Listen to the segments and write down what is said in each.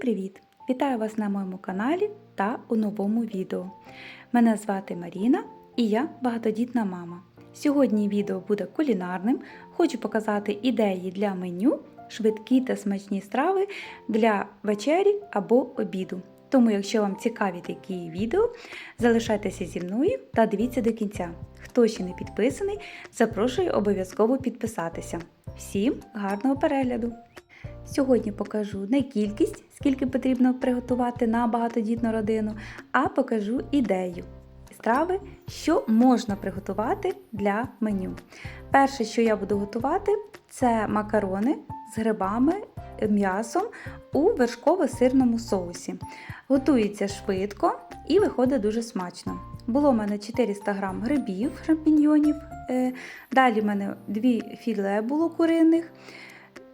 привіт! Вітаю вас на моєму каналі та у новому відео. Мене звати Маріна і я багатодітна мама. Сьогодні відео буде кулінарним. Хочу показати ідеї для меню, швидкі та смачні страви для вечері або обіду. Тому, якщо вам цікаві такі відео, залишайтеся зі мною та дивіться до кінця. Хто ще не підписаний, запрошую обов'язково підписатися. Всім гарного перегляду! Сьогодні покажу не кількість, скільки потрібно приготувати на багатодітну родину, а покажу ідею страви, що можна приготувати для меню. Перше, що я буду готувати, це макарони з грибами, м'ясом у вершково-сирному соусі. Готується швидко і виходить дуже смачно. Було в мене 400 г грибів, шампіньйонів. е, Далі в мене дві філе було куриних.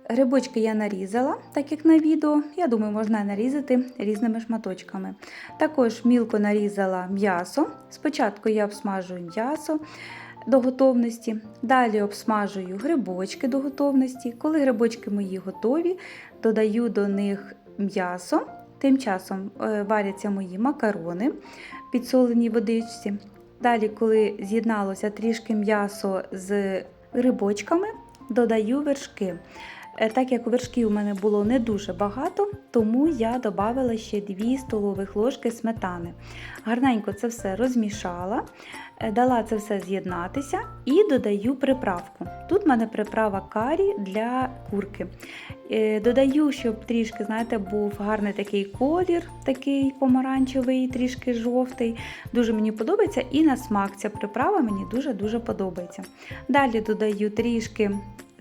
Грибочки я нарізала, так як на відео. Я думаю, можна нарізати різними шматочками. Також мілко нарізала м'ясо. Спочатку я обсмажую м'ясо до готовності, далі обсмажую грибочки до готовності. Коли грибочки мої готові, додаю до них м'ясо. Тим часом е, варяться мої макарони в підсоленій водичці. Далі, коли з'єдналося трішки м'ясо з грибочками, додаю вершки. Е, Так як вершків у мене було не дуже багато, тому я додала ще 2 столових ложки сметани. Гарненько це все розмішала, е, дала це все з'єднатися і додаю приправку. Тут в мене приправа карі для курки. Е, Додаю, щоб трішки, знаєте, був гарний такий колір, такий помаранчевий, трішки жовтий. Дуже мені подобається і на смак ця приправа мені дуже-дуже подобається. Далі додаю трішки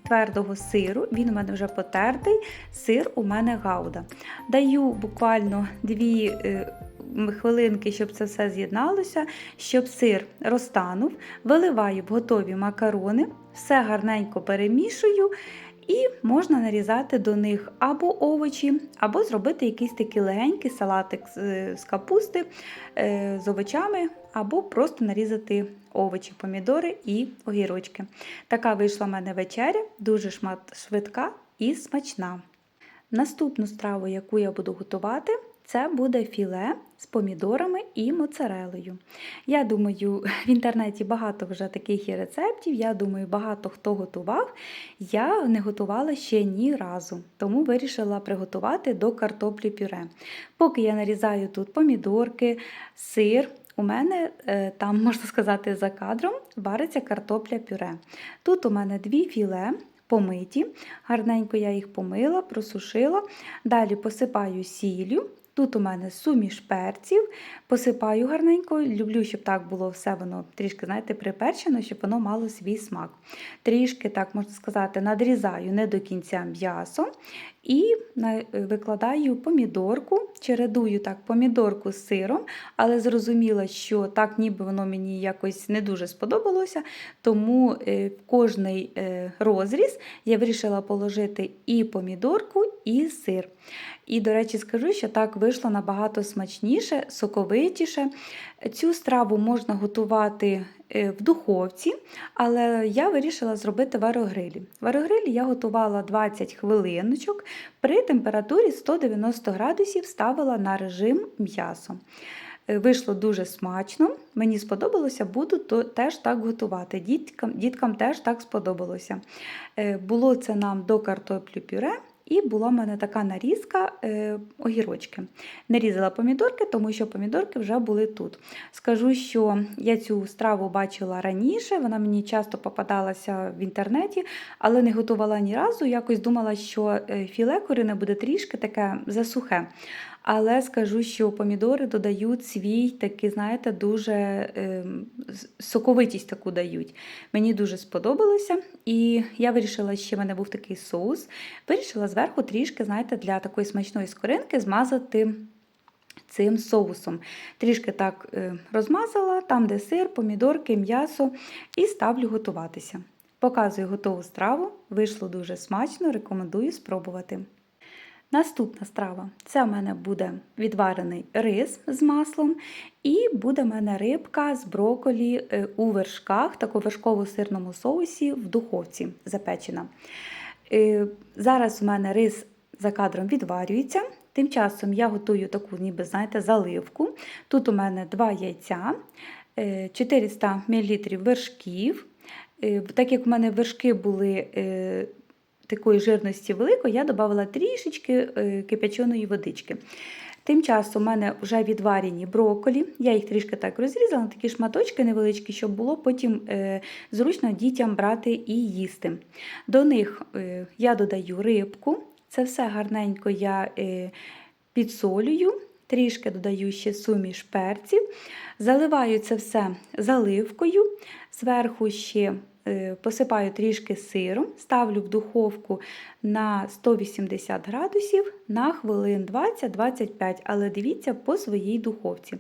твердого сиру, він у мене вже потертий, сир у мене гауда. Даю буквально 2 хвилинки, щоб це все з'єдналося, щоб сир розтанув, виливаю в готові макарони, все гарненько перемішую. І можна нарізати до них або овочі, або зробити якийсь такий легенький салатик з, капусти е, з овочами, або просто нарізати овочі, помідори і огірочки. Така вийшла в мене вечеря, дуже швидка і смачна. Наступну страву, яку я буду готувати, це буде філе з помідорами і моцарелою. Я думаю, в інтернеті багато вже таких є рецептів. Я думаю, багато хто готував. Я не готувала ще ні разу, тому вирішила приготувати до картоплі пюре. Поки я нарізаю тут помідорки, сир. У мене е, там, можна сказати, за кадром вариться картопля пюре. Тут у мене дві філе помиті, гарненько я їх помила, просушила. Далі посипаю сіллю. Тут у мене суміш перців, посипаю гарненько. Люблю, щоб так було все воно трішки, знаєте, приперчено, щоб воно мало свій смак. Трішки, так можна сказати, надрізаю не до кінця м'ясо і викладаю помідорку, чередую так помідорку з сиром, але зрозуміла, що так ніби воно мені якось не дуже сподобалося, тому в кожний розріз я вирішила положити і помідорку, і сир. І, до речі, скажу, що так вийшло набагато смачніше, соковитіше. Цю страву можна готувати в духовці, але я вирішила зробити в аерогрилі. В аерогрилі я готувала 20 хвилиночок, при температурі 190 градусів ставила на режим м'ясо. Вийшло дуже смачно, мені сподобалося, буду то теж так готувати. Діткам, діткам теж так сподобалося. Було це нам до картоплі пюре. І була в мене така нарізка е, огірочки. Нарізала помідорки, тому що помідорки вже були тут. Скажу, що я цю страву бачила раніше, вона мені часто попадалася в інтернеті, але не готувала ні разу. Якось думала, що філе курине буде трішки таке засухе. Але скажу, що помідори додають свій такий, знаєте, дуже е, соковитість таку дають. Мені дуже сподобалося. І я вирішила, що в мене був такий соус. Вирішила зверху трішки, знаєте, для такої смачної скоринки змазати. Цим соусом. Трішки так розмазала, там, де сир, помідорки, м'ясо, і ставлю готуватися. Показую готову страву, вийшло дуже смачно, рекомендую спробувати. Наступна страва це в мене буде відварений рис з маслом, і буде в мене рибка з броколі у вершках, таку вершково-сирному соусі в духовці запечена. Зараз у мене рис за кадром відварюється. Тим часом я готую таку, ніби, знаєте, заливку. Тут у мене 2 яйця, е, 400 мл вершків. Е, Так як у мене вершки були е, такої жирності великої, я додавала трішечки е, кипяченої водички. Тим часом у мене вже відварені брокколі. Я їх трішки так розрізала, на такі шматочки невеличкі, щоб було потім е, зручно дітям брати і їсти. До них е, я додаю рибку. Це все гарненько я підсолюю, трішки додаю ще суміш перців, заливаю це все заливкою, зверху ще посипаю трішки сиром, ставлю в духовку на 180 градусів на хвилин 20-25, але дивіться по своїй духовці.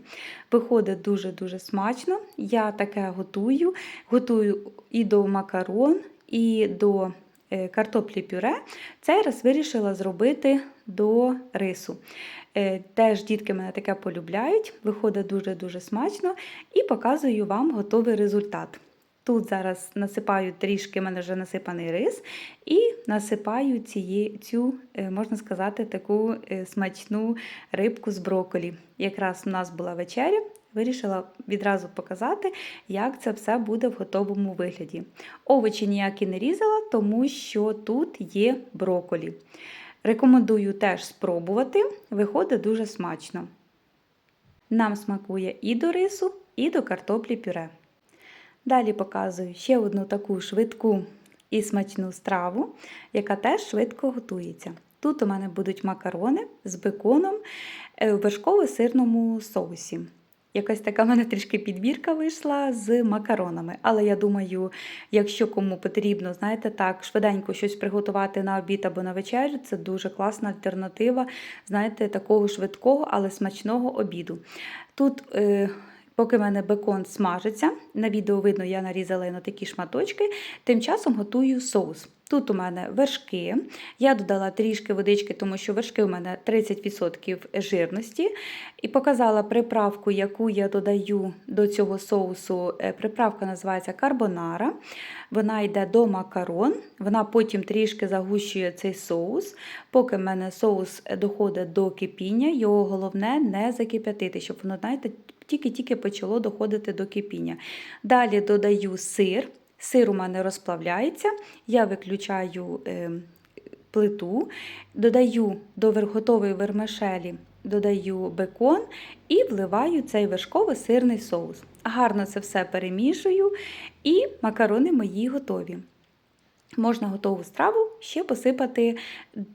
Виходить дуже-дуже смачно. Я таке готую. Готую і до макарон, і до е, картоплі пюре. Цей раз вирішила зробити до рису. Е, Теж дітки мене таке полюбляють, виходить дуже-дуже смачно і показую вам готовий результат. Тут зараз насипаю трішки, в мене вже насипаний рис, і насипаю ціє, цю, е, можна сказати, таку е, смачну рибку з брокколі. Якраз у нас була вечеря, вирішила відразу показати, як це все буде в готовому вигляді. Овочі ніякі не різала, тому що тут є брокколі. Рекомендую теж спробувати, виходить дуже смачно. Нам смакує і до рису, і до картоплі пюре. Далі показую ще одну таку швидку і смачну страву, яка теж швидко готується. Тут у мене будуть макарони з беконом е, в вершково-сирному соусі. Якась така в мене трішки підбірка вийшла з макаронами. Але я думаю, якщо кому потрібно, знаєте, так, швиденько щось приготувати на обід або на вечерю, це дуже класна альтернатива, знаєте, такого швидкого, але смачного обіду. Тут е, Поки в мене бекон смажиться, на відео видно, я нарізала на такі шматочки, тим часом готую соус. Тут у мене вершки. Я додала трішки водички, тому що вершки у мене 30% жирності. І показала приправку, яку я додаю до цього соусу. Е, Приправка називається карбонара. Вона йде до макарон, вона потім трішки загущує цей соус. Поки в мене соус доходить до кипіння, його головне не закип'ятити, щоб воно, знаєте, тільки-тільки почало доходити до кипіння. Далі додаю сир. Сир у мене розплавляється, я виключаю е, плиту, додаю до готової вермишелі, додаю бекон і вливаю цей вершково-сирний соус. Гарно це все перемішую, і макарони мої готові. Можна готову страву ще посипати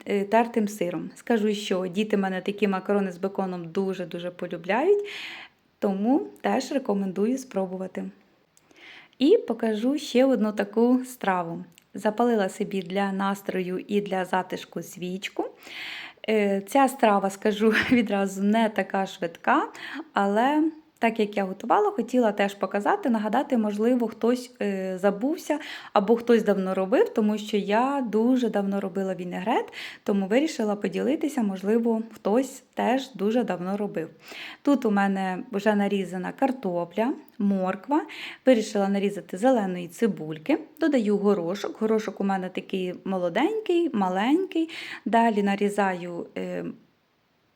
е, тертим сиром. Скажу, що діти мене такі макарони з беконом дуже-дуже полюбляють, тому теж рекомендую спробувати. І покажу ще одну таку страву. Запалила собі для настрою і для затишку свічку. Е, Ця страва, скажу відразу, не така швидка, але так як я готувала, хотіла теж показати, нагадати, можливо, хтось е, забувся або хтось давно робив, тому що я дуже давно робила вінегрет, тому вирішила поділитися, можливо, хтось теж дуже давно робив. Тут у мене вже нарізана картопля, морква, вирішила нарізати зеленої цибульки, додаю горошок. Горошок у мене такий молоденький, маленький. Далі нарізаю.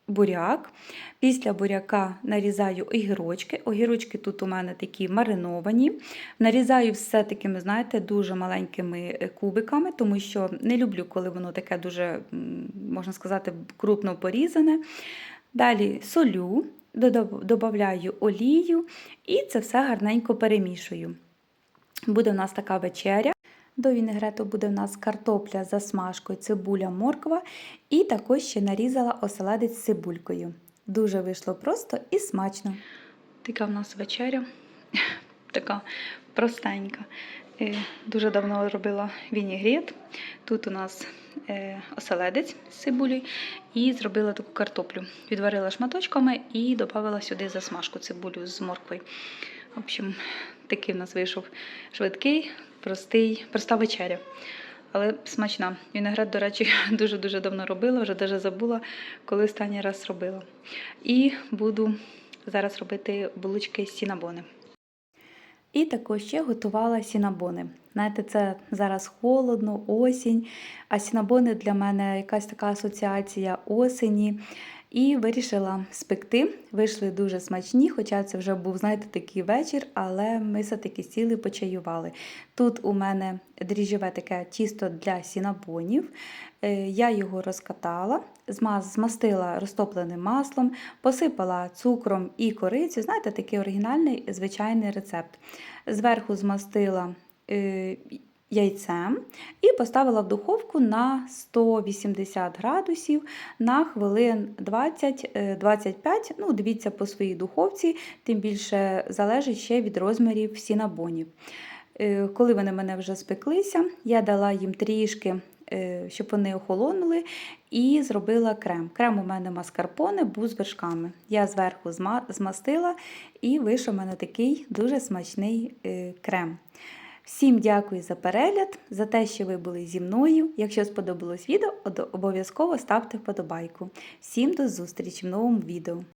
Буряк. Після буряка нарізаю огірочки. Огірочки тут у мене такі мариновані. Нарізаю все такими, знаєте, дуже маленькими е, кубиками, тому що не люблю, коли воно таке дуже, можна сказати, крупно порізане. Далі солю, додаю олію і це все гарненько перемішую. Буде у нас така вечеря. До вінегрету буде в нас картопля за смажкою, цибуля, морква і також ще нарізала оселедець з цибулькою. Дуже вийшло просто і смачно. Така в нас вечеря, така простенька. Е, Дуже давно робила вінігрет. Тут у нас е, оселедець з цибулею і зробила таку картоплю. Відварила шматочками і додала сюди засмажку цибулю з морквою. В общем, такий в нас вийшов швидкий, простий, проста вечеря. Але смачна. Вінегрет, до речі, дуже-дуже давно робила, вже навіть забула, коли останній раз робила. І буду зараз робити булочки з сінабони. І також ще готувала сінабони. Знаєте, це зараз холодно, осінь, а сінабони для мене якась така асоціація осені. І вирішила спекти. Вийшли дуже смачні, хоча це вже був, знаєте, такий вечір, але ми все-таки сіли, почаювали. Тут у мене дріжджове таке тісто для сінабонів. Е, Я його розкатала, змастила розтопленим маслом, посипала цукром і корицю. Знаєте, такий оригінальний звичайний рецепт. Зверху змастила е, яйцем і поставила в духовку на 180 градусів на хвилин 20-25. Ну, дивіться по своїй духовці, тим більше залежить ще від розмірів сінабонів. Е, Коли вони мене вже спеклися, я дала їм трішки, е, щоб вони охолонули, і зробила крем. Крем у мене маскарпоне був з вершками. Я зверху змастила і вийшов у мене такий дуже смачний е, крем. Всім дякую за перегляд, за те, що ви були зі мною. Якщо сподобалось відео, обов'язково ставте вподобайку. Всім до зустрічі в новому відео.